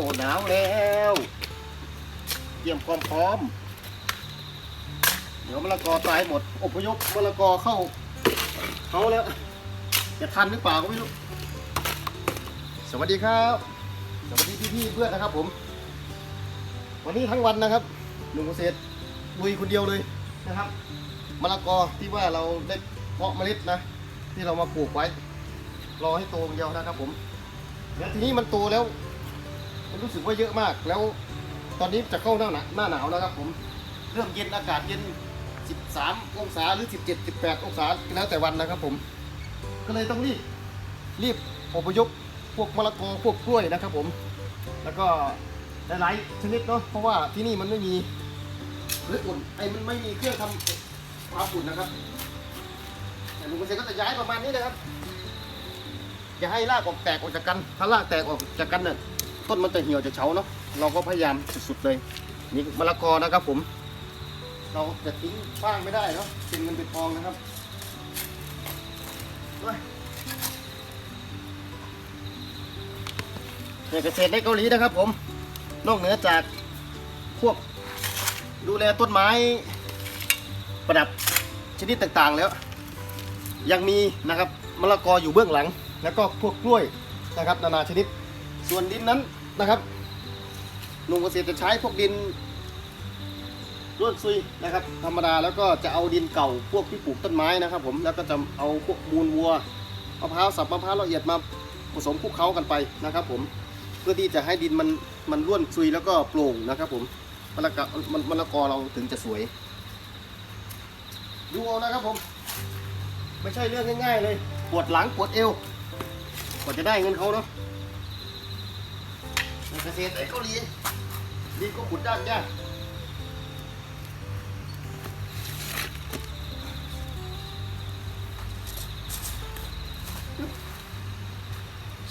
จะเข้าหนาวแล้วเตรียมความพร้อม เดี๋ยวมะละกอตายหมดอพยพมะละกอเข้าเขาแล้วจะทันหรือเปล่าก็ไม่รู้สวัสดีครับ สวัสดีพี่ๆเพื่อนนะครับผม วันนี้ทั้งวันนะครับหนุ่มเกษตรลุยคนเดียวเลยนะครับมะละกอที่ว่าเราได้เพาะเมล็ดนะ ที่เรามาปลูกไว้ รอให้โตอย่างเดียวนะครับผมแล้วทีนี้มันโตแล้วมัน รู้สึกว่าเยอะมาก แล้วตอนนี้จะเข้าหน้าหนาหน้าหนาวนะครับผมเริ่มเย็นอากาศเย็น 13 องศาหรือ 17 18 องศาแล้วแต่วันนะครับผม ก็เลยต้องรีบรีบอพยพพวกมะละกอพวกกล้วยนะครับผม แล้วก็หลายๆชนิดเนาะเพราะว่าที่นี่มันไม่มีหรืออุ่นไอ้มันไม่มีเครื่องทำความอุ่นนะครับแต่ลุงเกษตรก็จะย้ายประมาณนี้นะครับอย่าให้รากออกแตกออกจากกัน ถ้ารากแตกออกจากกันเนี่ย ต้นมันจะเหี่ยวจะเฉาเนาะเราก็พยายามสุดๆเลยนี่มะละกอนะครับผม เราจะทิ้งฟ้างไม่ได้เนาะเป็นเงินเป็นทองนะครับเฮ้ยเนี่ยเกษตรในเกาหลีนะครับผม นอกเหนือจากพวกดูแลต้นไม้ประดับชนิดต่างๆแล้ว ยังมีนะครับมะละกออยู่เบื้องหลัง แล้วก็พวกกล้วยนะครับนานาชนิด ส่วนดินนั้น นะครับหนุ่มเกษตรจะใช้พวกดินร่วนซุยนะครับ ธรรมดาแล้วก็จะเอาดินเก่าพวกที่ปลูกต้นไม้นะครับ ผมแล้วก็จะเอาพวกมูลวัวมะพร้าวสับมะพร้าวละเอียดมาผสมคลุกเคล้ากันไปนะครับ ผมเพื่อที่จะให้ดินมันมันร่วนซุยแล้วก็โปร่งนะครับ ผมมะละกอมันมะละกอเราถึงจะสวย ดูเอานะครับผมไม่ใช่เรื่องง่ายๆเลยปวดหลังปวดเอวกว่าจะได้เงินเขาเนาะ เกษตรไอ้เกาหลีดีก็ขุดด้านยาก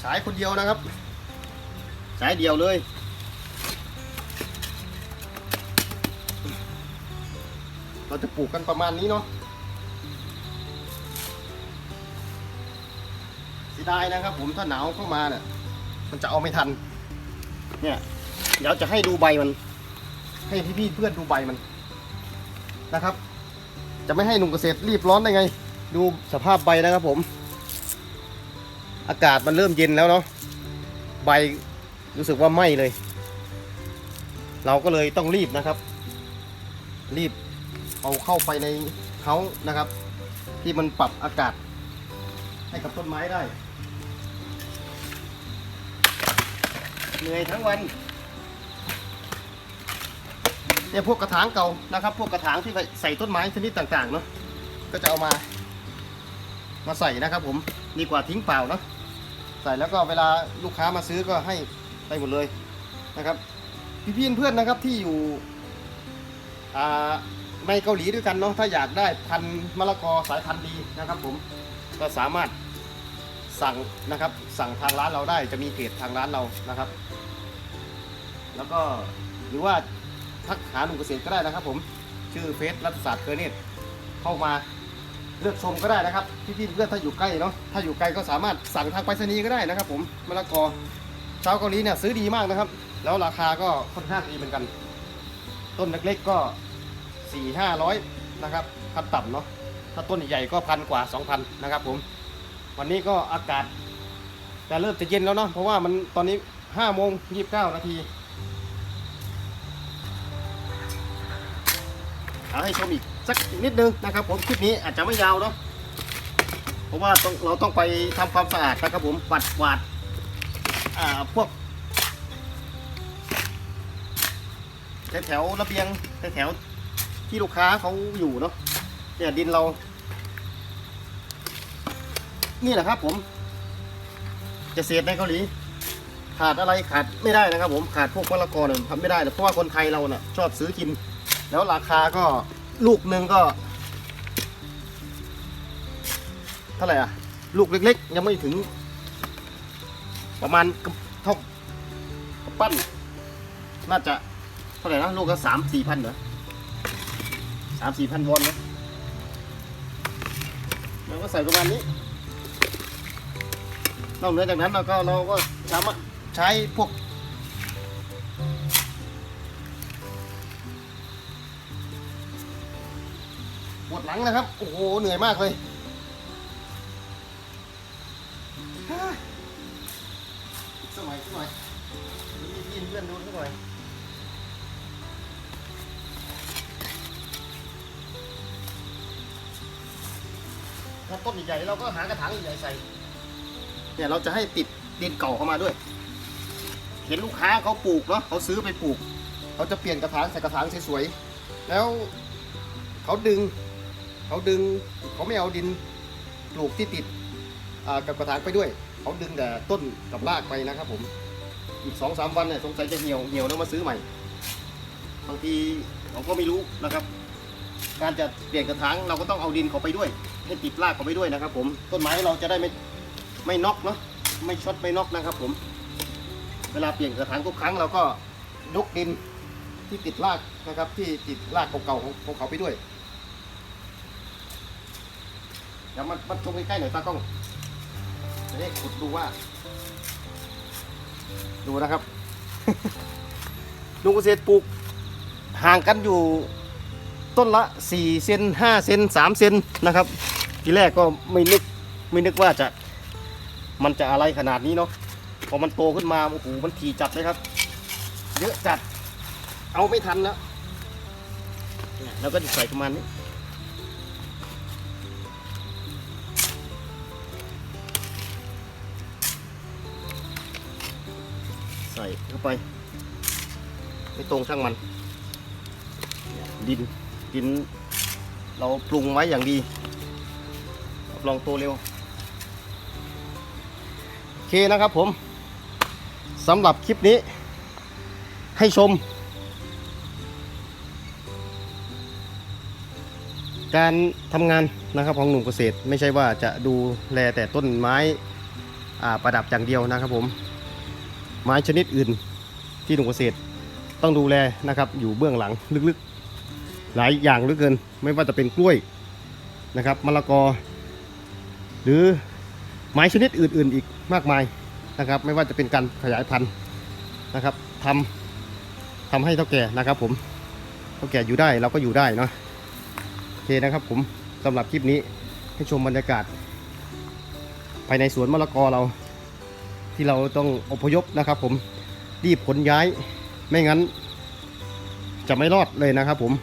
สายคนเดียวนะครับ สายเดียวเลยเราจะปลูกกันประมาณนี้เนาะเสียดายนะครับผมถ้าหนาวเข้ามาเนี่ยมันจะเอาไม่ทัน เนี่ย เดี๋ยวจะให้ดูใบมัน ให้พี่ๆเพื่อนดูใบมันนะครับ จะไม่ให้หนุ่มเกษตรรีบร้อนได้ไง ดูสภาพใบนะครับผม อากาศมันเริ่มเย็นแล้วเนาะใบรู้สึกว่าไหม้เลย เราก็เลยต้องรีบนะครับ รีบเอาเข้าไปในเขานะครับ ที่มันปรับอากาศให้กับต้นไม้ได้ เหนื่อยทั้งวันเนี่ยพวกกระถางเก่านะครับ พวกกระถางที่ใส่ต้นไม้ชนิดต่างๆเนาะก็จะเอามา มาใส่นะครับ ผมดีกว่าทิ้งเปล่าเนาะใส่แล้วก็เวลาลูกค้ามาซื้อก็ให้ไปหมดเลยนะครับ พี่ๆเพื่อนๆนะครับที่อยู่อ่าในเกาหลีด้วยกันเนาะถ้าอยากได้พันธุ์มะละกอสายพันธุ์ดีนะครับ ผมก็สามารถ สั่งนะครับ สั่งทางร้านเราได้จะมีเพจทางร้านเรานะครับ แล้วก็หรือว่าทักหาหนุ่มเกษตรก็ได้นะครับ ผมชื่อเฟซรัฐศาสตร์เคอร์เนตเข้ามาเลือกชมก็ได้นะครับพี่ๆเพื่อนถ้าอยู่ใกล้เนาะถ้าอยู่ไกลก็สามารถสั่งทางไปรษณีย์ก็ได้นะครับ ผมมะละกอชาวเกาหลีเนี่ยซื้อดีมากนะครับ แล้วราคาก็ค่อนข้างดีเหมือนกัน ต้นเล็กๆก็สี่ห้าร้อยนะครับขั้นต่ำเนาะถ้าต้นใหญ่ก็พันกว่าสองพันนะครับผม วันนี้ก็อากาศจะเริ่มจะเย็นแล้วเนาะเพราะว่ามันตอนนี้ห้าโมงยี่สิบเก้านาทีเอาให้ชมอีกสักนิดนึงนะครับ ผมคลิปนี้อาจจะไม่ยาวเนาะเพราะว่าต้องเราต้องไปทำความสะอาดนะครับผมปัดกวาดพวกแถวๆระเบียงแถวๆที่ลูกค้าเขาอยู่เนาะเนี่ยดินเรา นี่แหละครับผมเกษตรในเกาหลี ขาดอะไรขาดไม่ได้นะครับ ผมขาดพวกมะละกอเนี่ยทำไม่ได้เลยเพราะว่าคนไทยเราเนี่ยชอบซื้อกิน แล้วราคาก็ลูกหนึ่งก็เท่าไหร่อะ ลูกเล็ก ๆ ยังไม่ถึง ประมาณกับเท่าปั้น น่าจะเท่าไหร่นะลูกก็สามสี่พันเหรอสามสี่พันวอนนะเราก็ใส่ประมาณนี้ นอกเหนือจากนั้นเราก็เราก็สามารถใช้พวกปวดหลังนะครับ โอ้โห เหนื่อยมากเลยสมัยสมัยยินเพื่อนดูสักหน่อยถ้าต้นใหญ่เราก็หากระถางใหญ่ใส่ เนี่ยเราจะให้ติดดินเก่าเข้ามาด้วย เห็นลูกค้าเขาปลูกเนาะเขาซื้อไปปลูกเขาจะเปลี่ยนกระถางใส่กระถางสวยๆแล้วเขาดึงเขาดึงเขาไม่เอาดินปลูกที่ติดกับกระถางไปด้วยเขาดึงแต่ต้นกับรากไปนะครับผมอีกสองสามวันเนี่ยสงสัยจะเหี่ยวเหี่ยวแล้วมาซื้อใหม่บางทีเราก็ไม่รู้นะครับ การจะเปลี่ยนกระถางเราก็ต้องเอาดินเขาไปด้วย ให้ติดรากเขาไปด้วยนะครับ ผมต้นไม้เราจะได้ไม่ ไม่น็อกเนาะไม่ช็อตไม่น็อกนะครับผม เวลาเปลี่ยนกระถางทุกครั้งเราก็ยกดินที่ติดรากนะครับ ที่ติดรากเก่าๆของของเขาไปด้วยเดี๋ยวมันมันชมใกล้ๆหน่อยตากล้องจะได้ขุดดูว่า ดูนะครับ ลุงเกษตรปลูกห่างกันอยู่ต้นละ4เซน5เซน3เซนนะครับ ทีแรกก็ไม่นึกไม่นึกว่าจะ มันจะอะไรขนาดนี้เนาะพอมันโตขึ้นมาโอ้โหมันถี่จัดเลยครับ เยอะจัด เอาไม่ทันแล้วเนี่ยแล้วก็จะใส่ประมาณนี้ใส่เข้าไป ไม่ตรงช่างมัน ดินดิน เราปรุงไว้อย่างดีรับรองโตเร็ว เคนะครับผมสำหรับคลิปนี้ ให้ชม การทำงานนะครับของหนุ่มเกษตร ไม่ใช่ว่าจะดูแลแต่ต้นไม้ประดับอย่างเดียวนะครับผมไม้ชนิดอื่นที่หนุ่มเกษตรต้องดูแลนะครับ อยู่เบื้องหลังลึกๆ หลายอย่างเหลือเกิน ไม่ว่าจะเป็นกล้วยนะครับมะละกอ หรือ ไม้ชนิดอื่น ๆ อีกมากมายนะครับ ไม่ว่าจะเป็นการขยายพันธุ์นะครับทำทำให้เท่าแก่นะครับ ผมเท่าแก่อยู่ได้เราก็อยู่ได้เนาะโอเคนะครับ ผมสำหรับคลิปนี้ให้ชมบรรยากาศ ภายในสวนมะละกอเราที่เราต้องอพยพนะครับ ผมรีบขนย้ายไม่งั้น จะไม่รอดเลยนะครับ ผม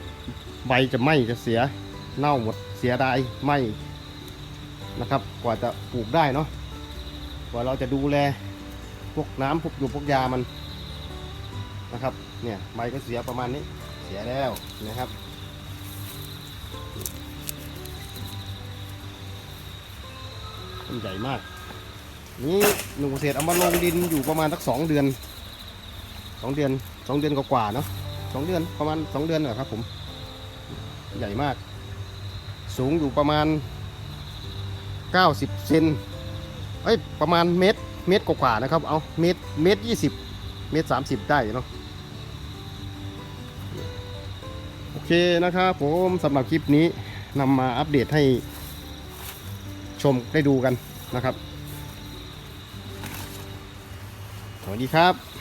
ใบจะไหม้จะเสียเน่าหมดเสียดายไหม้ นะครับ กว่าจะปลูกได้เนาะกว่าเราจะดูแลพวกน้ำพวกอยู่พวกยามันนะครับ เนี่ยใบก็เสียประมาณนี้เสียแล้วนะครับต้นใหญ่มากนี่หนุ่มเกษตรเอามาลงดินอยู่ประมาณสักสองเดือนสองเดือนสองเดือนกว่าๆเนาะสองเดือนประมาณสองเดือนเหรอครับผม ใหญ่มาก สูงอยู่ประมาณ 90 เซนเอ้ยประมาณเมตรเมตรกว่าๆนะครับ เอาเมตรเมตรยี่สิบเมตรสามสิบได้เนาะโอเคนะครับผมสำหรับคลิปนี้นำมาอัปเดตให้ชมได้ดูกันนะครับ สวัสดีครับ